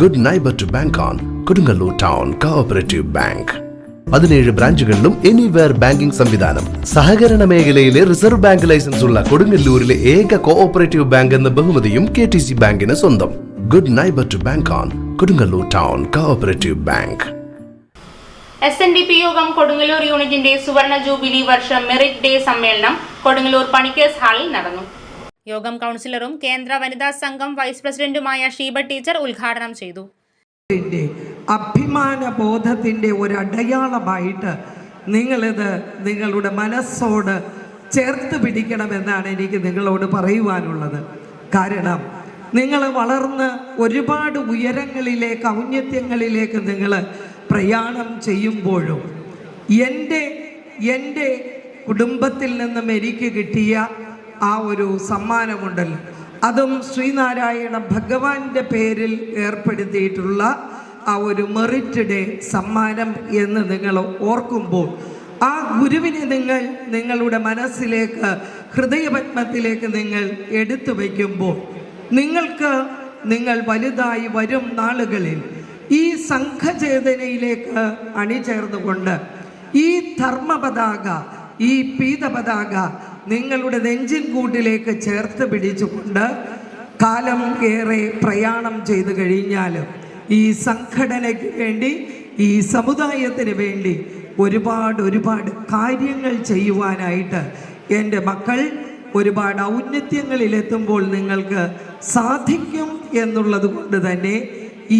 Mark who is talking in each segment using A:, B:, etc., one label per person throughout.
A: Good neighbour to bank on Kodungallur town cooperative bank പതിനേഴ് ബ്രാഞ്ചുകളിലും anywhere banking സംവിധാനം സഹകരണ മേഖലയിലെ റിസർവ് ബാങ്ക് ലൈസൻസ് ഉള്ള കൊടുങ്ങല്ലൂരിലെ ഏക കോഓപ്പറേറ്റീവ് ബാങ്ക് എന്ന ബഹുമതിയും കെ ടി സി ബാങ്കിന് സ്വന്തം good neighbour to bank on Kodungallur town cooperative bank
B: S N D P Yogam Kodungallur യൂണിറ്റിന്റെ സുവർണ ജൂബിലി വർഷം മെറിറ്റ് ഡേ സമ്മേളനം കൊടുങ്ങല്ലൂർ പണിക്കേഴ്സ് ഹാളിൽ നടന്നു യോഗം കൗൺസിലറും കേന്ദ്ര വനിതാ സംഘം വൈസ് പ്രസിഡന്റുമായ ഷീബ ടീച്ചർ ഉദ്ഘാടനം ചെയ്തു
C: അഭിമാന ബോധത്തിന്റെ ഒരു അടയാളമായിട്ട് നിങ്ങളിത് നിങ്ങളുടെ മനസ്സോട് ചേർത്ത് പിടിക്കണമെന്നാണ് എനിക്ക് നിങ്ങളോട് പറയുവാനുള്ളത് കാരണം നിങ്ങൾ വളർന്ന് ഒരുപാട് ഉയരങ്ങളിലേക്ക് ഔന്നത്യങ്ങളിലേക്ക് നിങ്ങൾ പ്രയാണം ചെയ്യുമ്പോഴും എൻ്റെ എൻ്റെ കുടുംബത്തിൽ നിന്നും എനിക്ക് കിട്ടിയ ആ ഒരു സമ്മാനമുണ്ടല്ലോ അതും ശ്രീനാരായണ ഭഗവാന്റെ പേരിൽ ഏർപ്പെടുത്തിയിട്ടുള്ള ആ ഒരു മെറിറ്റ് ഡേ സമ്മാനം എന്ന് നിങ്ങൾ ഓർക്കുമ്പോൾ ആ ഗുരുവിനെ നിങ്ങൾ നിങ്ങളുടെ മനസ്സിലേക്ക് ഹൃദയപത്മത്തിലേക്ക് നിങ്ങൾ എടുത്തു വയ്ക്കുമ്പോൾ നിങ്ങൾക്ക് നിങ്ങൾ വലുതായി വരും നാളുകളിൽ ഈ സംഘചേതനയിലേക്ക് അണിചേർന്നുകൊണ്ട് ഈ ധർമ്മപതാക ഈ പീതപതാക നിങ്ങളുടെ നെഞ്ചിൻ കൂട്ടിലേക്ക് ചേർത്ത് പിടിച്ചുകൊണ്ട് കാലം ഏറെ പ്രയാണം ചെയ്തു കഴിഞ്ഞാൽ ഈ സംഘടനയ്ക്ക് വേണ്ടി ഈ സമുദായത്തിന് വേണ്ടി ഒരുപാട് ഒരുപാട് കാര്യങ്ങൾ ചെയ്യുവാനായിട്ട് എൻ്റെ മക്കൾ ഒരുപാട് ഔന്നത്യങ്ങളിലെത്തുമ്പോൾ നിങ്ങൾക്ക് സാധിക്കും എന്നുള്ളത് കൊണ്ട് തന്നെ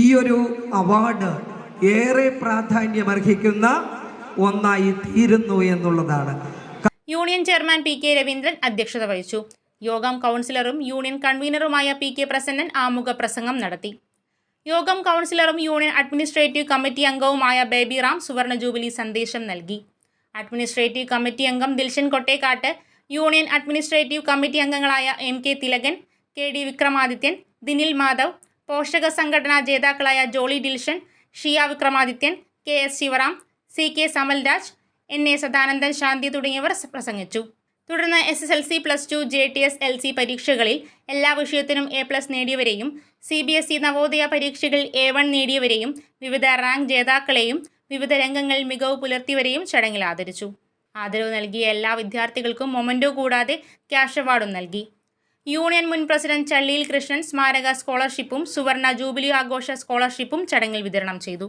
C: ഈ ഒരു അവാർഡ് ഏറെ പ്രാധാന്യമർഹിക്കുന്ന ഒന്നായി തീരുന്നു എന്നുള്ളതാണ്
B: union chairman P K Raveendran അധ്യക്ഷത വഹിച്ചു യോഗം കൗൺസിലറും യൂണിയൻ കൺവീനറുമായ പി കെ പ്രസന്നൻ ആമുഖ പ്രസംഗം നടത്തി യോഗം കൗൺസിലറും യൂണിയൻ അഡ്മിനിസ്ട്രേറ്റീവ് കമ്മിറ്റി അംഗവുമായ ബേബി റാം സുവർണ ജൂബിലി സന്ദേശം നൽകി അഡ്മിനിസ്ട്രേറ്റീവ് കമ്മിറ്റി അംഗം Dilshan Kottekkad union administrative committee അംഗങ്ങളായ M K Thilakan K D Vikramadithyan Dinil Madhav പോഷക സംഘടനാ ജേതാക്കളായ Jolly Dilshan Shiya Vikramadithyan K S Sivaram C K Samalraj N A Sadanandan Shanthi തുടങ്ങിയവർ പ്രസംഗിച്ചു തുടർന്ന് S S L C plus two J T S L C പരീക്ഷകളിൽ എല്ലാ വിഷയത്തിനും A plus നേടിയവരെയും C B S E Navodaya പരീക്ഷകളിൽ A one നേടിയവരെയും വിവിധ rank ജേതാക്കളെയും വിവിധ രംഗങ്ങളിൽ മികവ് പുലർത്തിയവരെയും ചടങ്ങിൽ ആദരിച്ചു ആദരവ് നൽകിയ എല്ലാ വിദ്യാർത്ഥികൾക്കും മൊമൻറ്റോ കൂടാതെ ക്യാഷ് അവാർഡും നൽകി യൂണിയൻ മുൻ പ്രസിഡന്റ് ചള്ളിയിൽ കൃഷ്ണൻ സ്മാരക സ്കോളർഷിപ്പും സുവർണ ജൂബിലി ആഘോഷ സ്കോളർഷിപ്പും ചടങ്ങിൽ വിതരണം ചെയ്തു